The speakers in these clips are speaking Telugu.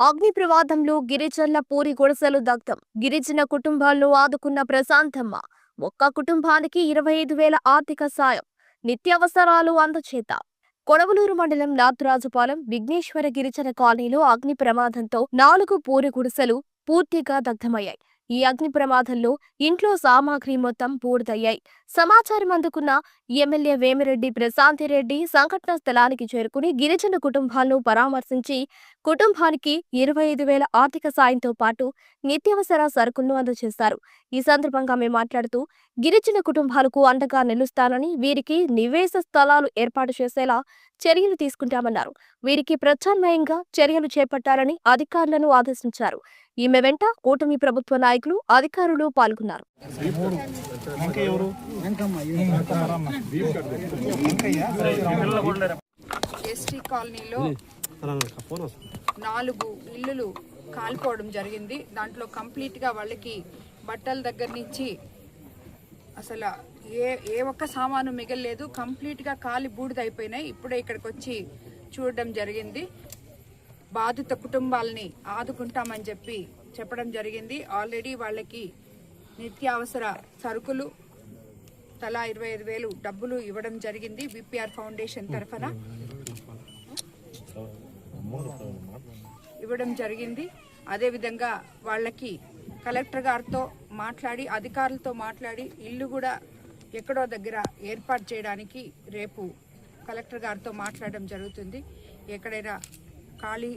అగ్ని ప్రమాదంలో గిరిజనుల పూరి గుడిసెలు దగ్ధం. గిరిజన కుటుంబాలను ఆదుకున్న ప్రశాంతమ్మ. ఒక్క కుటుంబానికి ఇరవై ఐదు వేల ఆర్థిక సాయం. నిత్యావసరాలు అందచేత. కొడవలూరు మండలం నాతురాజుపాలెం విఘ్నేశ్వర గిరిజన కాలనీలో అగ్ని ప్రమాదంతో నాలుగు పూరి గుడిసెలు పూర్తిగా దగ్ధమయ్యాయి. ఈ అగ్ని ప్రమాదంలో ఇంట్లో సామాగ్రి మొత్తం పూర్తయ్యాయి సమాచారం అందుకున్న ఎమ్మెల్యే వేమిరెడ్డి ప్రశాంతిరెడ్డి సంఘటన స్థలానికి చేరుకుని గిరిజన కుటుంబాలను పరామర్శించి కుటుంబానికి ఇరవై ఐదు వేల ఆర్థిక సాయంతో పాటు నిత్యావసర సరుకులను అందజేశారు. ఈ సందర్భంగా మేము మాట్లాడుతూ గిరిజన కుటుంబాలకు అండగా నిలుస్తానని వీరికి నివేశ స్థలాలు ఏర్పాటు చేసేలా చర్యలు తీసుకుంటామన్నారు. వీరికి ప్రత్యామ్నాయంగా చర్యలు చేపట్టాలని అధికారులను ఆదేశించారు. ఈమె వెంట కూటమి ప్రభుత్వ నాయకులు అధికారులు పాల్గొన్నారు. ఎస్టీ కాలనీలో నాలుగు ఇల్లులు కాలిపోవడం జరిగింది. దాంట్లో కంప్లీట్గా వాళ్ళకి బట్టల దగ్గర నుంచి అసలు ఏ ఏ ఒక్క సామాను మిగలలేదు. కంప్లీట్గా కాలి బూడిదైపోయినాయి ఇప్పుడే ఇక్కడికి వచ్చి చూడడం జరిగింది. బాధిత కుటుంబాలని ఆదుకుంటామని చెప్పి చెప్పడం జరిగింది. ఆల్రెడీ వాళ్ళకి నిత్యావసర సరుకులు తలా ఇరవై ఐదు వేలు డబ్బులు ఇవ్వడం జరిగింది విపిఆర్ ఫౌండేషన్ తరఫున. ఇవ్వడం జరిగింది. అదేవిధంగా వాళ్ళకి కలెక్టర్ గారితో మాట్లాడి అధికారులతో మాట్లాడి ఇల్లు కూడా ఎక్కడో దగ్గర ఏర్పాటు చేయడానికి రేపు కలెక్టర్ గారితో మాట్లాడడం జరుగుతుంది. ఎక్కడైనా ఖాళీ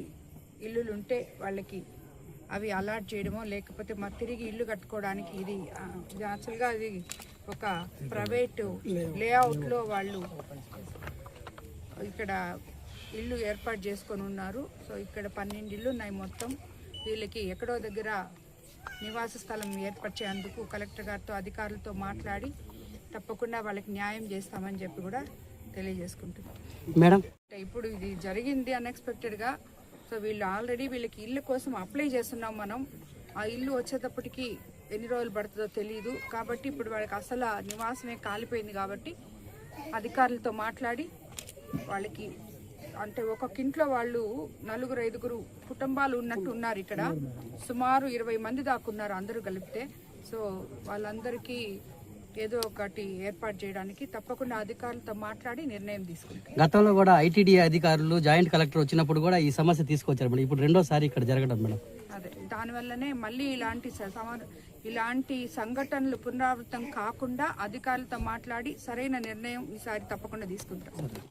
ఇల్లులు ఉంటే వాళ్ళకి అవి అలాట్ చేయడమో లేకపోతే మా తిరిగి ఇల్లు కట్టుకోవడానికి ఇది ఇది యాక్చువల్గా అది ఒక ప్రైవేటు లేఅవుట్లో వాళ్ళు ఇక్కడ ఇల్లు ఏర్పాటు చేసుకొని ఉన్నారు. సో ఇక్కడ పన్నెండు ఇల్లు ఉన్నాయి మొత్తం. వీళ్ళకి ఎక్కడో దగ్గర నివాస స్థలం ఏర్పరిచేందుకు కలెక్టర్ గారితో అధికారులతో మాట్లాడి తప్పకుండా వాళ్ళకి న్యాయం చేస్తామని చెప్పి కూడా తెలియజేసుకుంటున్నాం. మేడం? ఇప్పుడు ఇది జరిగింది అన్ఎక్స్పెక్టెడ్గా సో వీళ్ళు ఆల్రెడీ వీళ్ళకి ఇల్లు కోసం అప్లై చేస్తున్నాం మనం. ఆ ఇల్లు వచ్చేటప్పటికి ఎన్ని రోజులు పడుతుందో తెలియదు కాబట్టి ఇప్పుడు వాళ్ళకి అసలు నివాసమే కాలిపోయింది కాబట్టి అధికారులతో మాట్లాడి వాళ్ళకి అంటే ఒక్కొక్క ఇంట్లో వాళ్ళు నలుగురు ఐదుగురు కుటుంబాలు ఉన్నట్టు ఉన్నారు ఇక్కడ. సుమారు ఇరవై మంది దాకా ఉన్నారు అందరూ కలిపితే. సో వాళ్ళందరికీ ఏదో ఒకటి ఏర్పాటు చేయడానికి తప్పకుండా అధికారులతో మాట్లాడి నిర్ణయం తీసుకుంటాం గతంలో కూడా ఐటీడీ అధికారులు జాయింట్ కలెక్టర్ వచ్చినప్పుడు కూడా ఈ సమస్య తీసుకొచ్చారు మేడం. ఇప్పుడు రెండోసారి ఇక్కడ జరగడం మేడం. అదే దానివల్లనే మళ్ళీ ఇలాంటి ఇలాంటి సంఘటనలు పునరావృతం కాకుండా అధికారులతో మాట్లాడి సరైన నిర్ణయం ఈసారి తప్పకుండా తీసుకుంటాం.